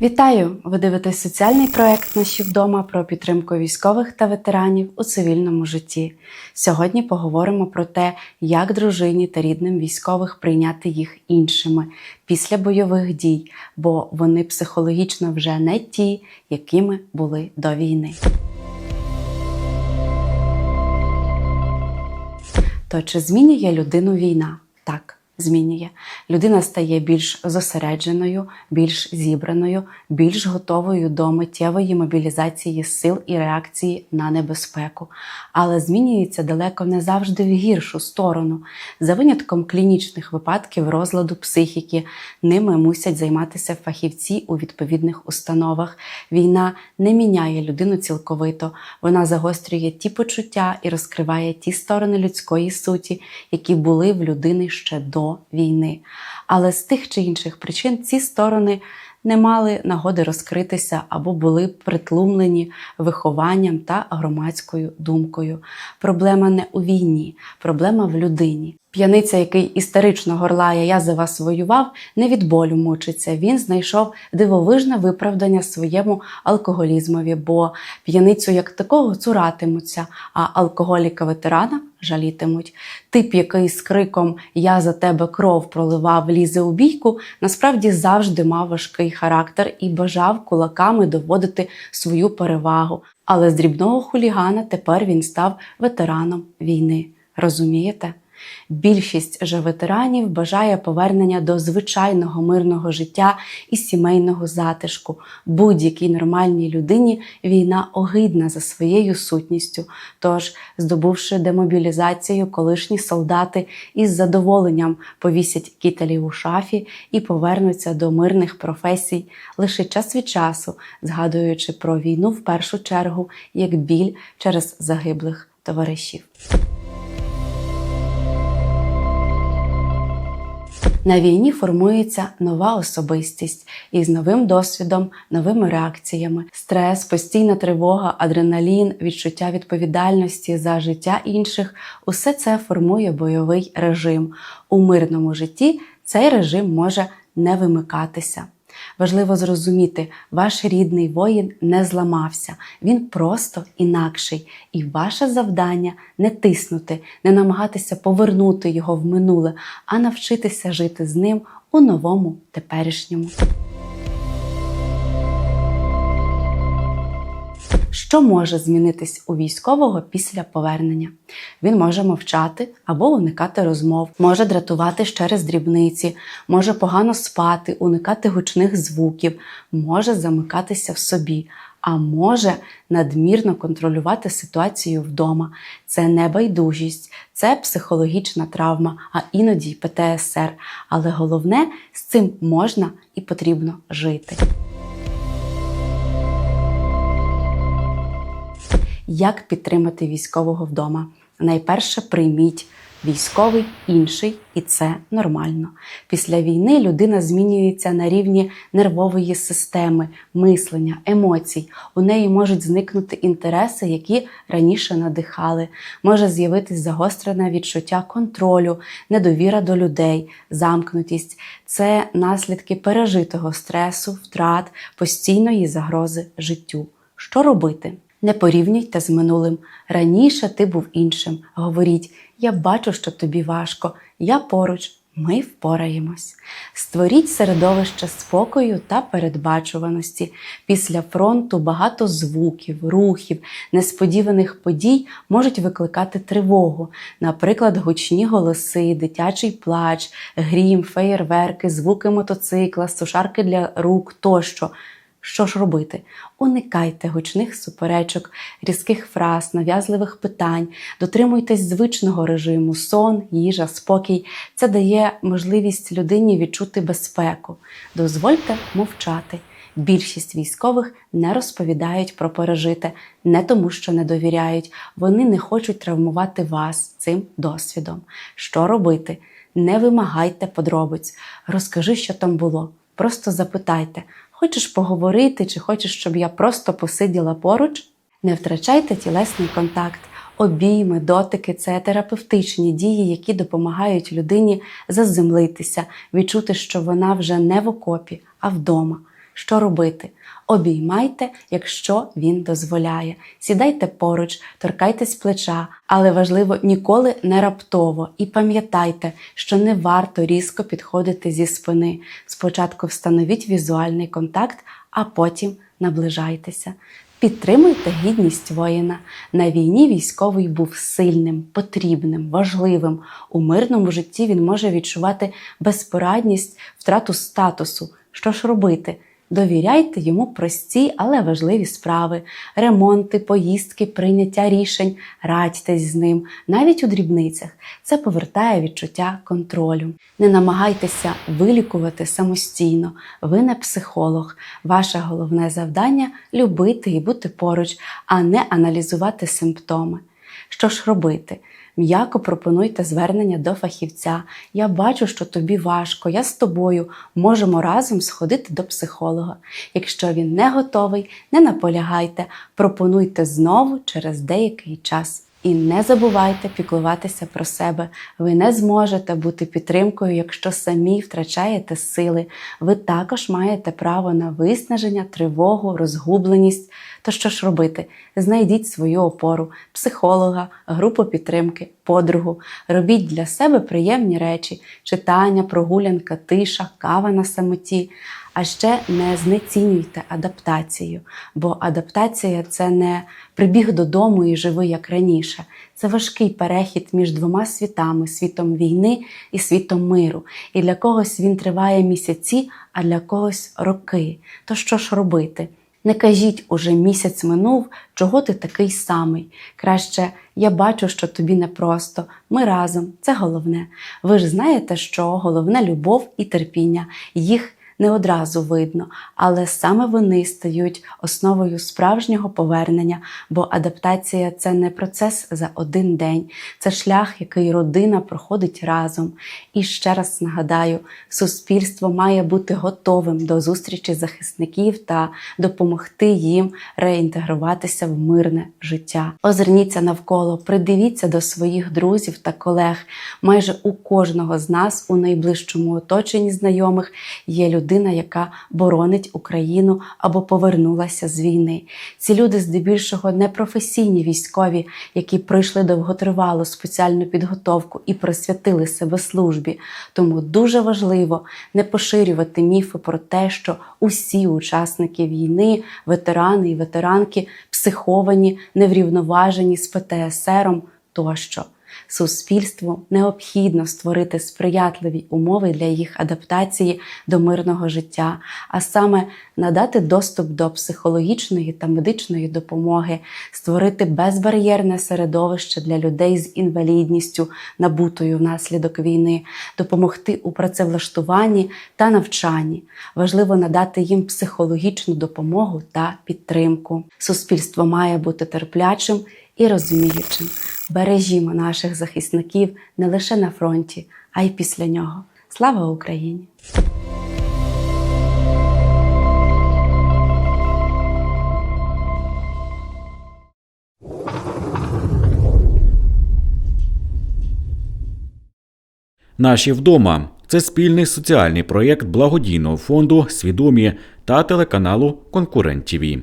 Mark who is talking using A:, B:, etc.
A: Вітаю! Ви дивитесь соціальний проект Наші вдома про підтримку військових та ветеранів у цивільному житті. Сьогодні поговоримо про те, як дружині та рідним військових прийняти їх іншими після бойових дій, бо вони психологічно вже не ті, якими були до війни. То чи змінює людину війна? Так, змінює. Людина стає більш зосередженою, більш зібраною, більш готовою до миттєвої мобілізації сил і реакції на небезпеку. Але змінюється далеко не завжди в гіршу сторону. За винятком клінічних випадків розладу психіки, ними мусять займатися фахівці у відповідних установах. Війна не міняє людину цілковито, вона загострює ті почуття і розкриває ті сторони людської суті, які були в людини ще до війни. Але з тих чи інших причин ці сторони не мали нагоди розкритися або були притлумлені вихованням та громадською думкою. Проблема не у війні, проблема в людині. П'яниця, який істерично горлає Я за вас воював, не від болю мучиться. Він знайшов дивовижне виправдання своєму алкоголізмові, бо п'яницю як такого цуратимуться, а алкоголіка ветерана жалітимуть. Тип, який з криком Я за тебе кров проливав, лізе у бійку, насправді завжди мав важкий характер і бажав кулаками доводити свою перевагу. Але з дрібного хулігана тепер він став ветераном війни. Розумієте? Більшість же ветеранів бажає повернення до звичайного мирного життя і сімейного затишку. Будь-якій нормальній людині війна огидна за своєю сутністю. Тож, здобувши демобілізацію, колишні солдати із задоволенням повісять кітелі у шафі і повернуться до мирних професій лише час від часу, згадуючи про війну в першу чергу як біль через загиблих товаришів. На війні формується нова особистість із новим досвідом, новими реакціями. Стрес, постійна тривога, адреналін, відчуття відповідальності за життя інших усе це формує бойовий режим. У мирному житті цей режим може не вимикатися. Важливо зрозуміти, ваш рідний воїн не зламався, він просто інакший. І ваше завдання не тиснути, не намагатися повернути його в минуле, а навчитися жити з ним у новому теперішньому. Що може змінитись у військового після повернення? Він може мовчати або уникати розмов, може дратувати через дрібниці, може погано спати, уникати гучних звуків, може замикатися в собі, а може надмірно контролювати ситуацію вдома. Це не байдужість, це психологічна травма, а іноді ПТСР. Але головне, з цим можна і потрібно жити. Як підтримати військового вдома? Найперше прийміть військовий інший, і це нормально. Після війни людина змінюється на рівні нервової системи, мислення, емоцій. У неї можуть зникнути інтереси, які раніше надихали. Може з'явитись загострене відчуття контролю, недовіра до людей, замкнутість. Це наслідки пережитого стресу, втрат, постійної загрози життю. Що робити? Не порівнюйте з минулим. Раніше ти був іншим. Говоріть, я бачу, що тобі важко, я поруч, ми впораємось. Створіть середовище спокою та передбачуваності. Після фронту багато звуків, рухів, несподіваних подій можуть викликати тривогу, наприклад, гучні голоси, дитячий плач, грім, феєрверки, звуки мотоцикла, сушарки для рук тощо. Що ж робити? Уникайте гучних суперечок, різких фраз, нав'язливих питань, дотримуйтесь звичного режиму, сон, їжа, спокій. Це дає можливість людині відчути безпеку. Дозвольте мовчати. Більшість військових не розповідають про пережите, не тому, що не довіряють. Вони не хочуть травмувати вас цим досвідом. Що робити? Не вимагайте подробиць. Розкажи, що там було. Просто запитайте. Хочеш поговорити, чи хочеш, щоб я просто посиділа поруч? Не втрачайте тілесний контакт. Обійми, дотики це терапевтичні дії, які допомагають людині заземлитися, відчути, що вона вже не в окопі, а вдома. Що робити? Обіймайте, якщо він дозволяє. Сідайте поруч, торкайтесь плеча, але важливо ніколи не раптово. І пам'ятайте, що не варто різко підходити зі спини. Спочатку встановіть візуальний контакт, а потім наближайтеся. Підтримуйте гідність воїна. На війні військовий був сильним, потрібним, важливим. У мирному житті він може відчувати безпорадність, втрату статусу. Що ж робити? Довіряйте йому прості, але важливі справи, ремонти, поїздки, прийняття рішень, радьтесь з ним, навіть у дрібницях. Це повертає відчуття контролю. Не намагайтеся вилікувати самостійно. Ви не психолог. Ваше головне завдання любити і бути поруч, а не аналізувати симптоми. Що ж робити? М'яко пропонуйте звернення до фахівця. Я бачу, що тобі важко, я з тобою. Можемо разом сходити до психолога. Якщо він не готовий, не наполягайте, пропонуйте знову через деякий час. І не забувайте піклуватися про себе. Ви не зможете бути підтримкою, якщо самі втрачаєте сили. Ви також маєте право на виснаження, тривогу, розгубленість. То що ж робити? Знайдіть свою опору, психолога, групу підтримки, подругу. Робіть для себе приємні речі: читання, прогулянка, тиша, кава на самоті. А ще не знецінюйте адаптацію, бо адаптація це не прибіг додому і живи як раніше. Це важкий перехід між двома світами світом війни і світом миру. І для когось він триває місяці, а для когось роки. То що ж робити? Не кажіть уже місяць минув, чого ти такий самий. Краще я бачу, що тобі непросто. Ми разом, це головне. Ви ж знаєте, що головне любов і терпіння. Їх не одразу видно, але саме вони стають основою справжнього повернення, бо адаптація це не процес за один день, це шлях, який родина проходить разом. І ще раз нагадаю, суспільство має бути готовим до зустрічі захисників та допомогти їм реінтегруватися в мирне життя. Озирніться навколо, придивіться до своїх друзів та колег. Майже у кожного з нас у найближчому оточенні знайомих є людина, яка боронить Україну або повернулася з війни. Ці люди здебільшого не професійні військові, які пройшли довготривалу спеціальну підготовку і присвятили себе службі. Тому дуже важливо не поширювати міфи про те, що усі учасники війни, ветерани і ветеранки психовані, неврівноважені з ПТСРом тощо. Суспільству необхідно створити сприятливі умови для їх адаптації до мирного життя, а саме надати доступ до психологічної та медичної допомоги, створити безбар'єрне середовище для людей з інвалідністю, набутою внаслідок війни, допомогти у працевлаштуванні та навчанні. Важливо надати їм психологічну допомогу та підтримку. Суспільство має бути терплячим і розуміючим. Бережімо наших захисників не лише на фронті, а й після нього. Слава Україні!
B: Наші вдома це спільний соціальний проєкт благодійного фонду Свідомі та телеканалу Конкурент ТІВІ.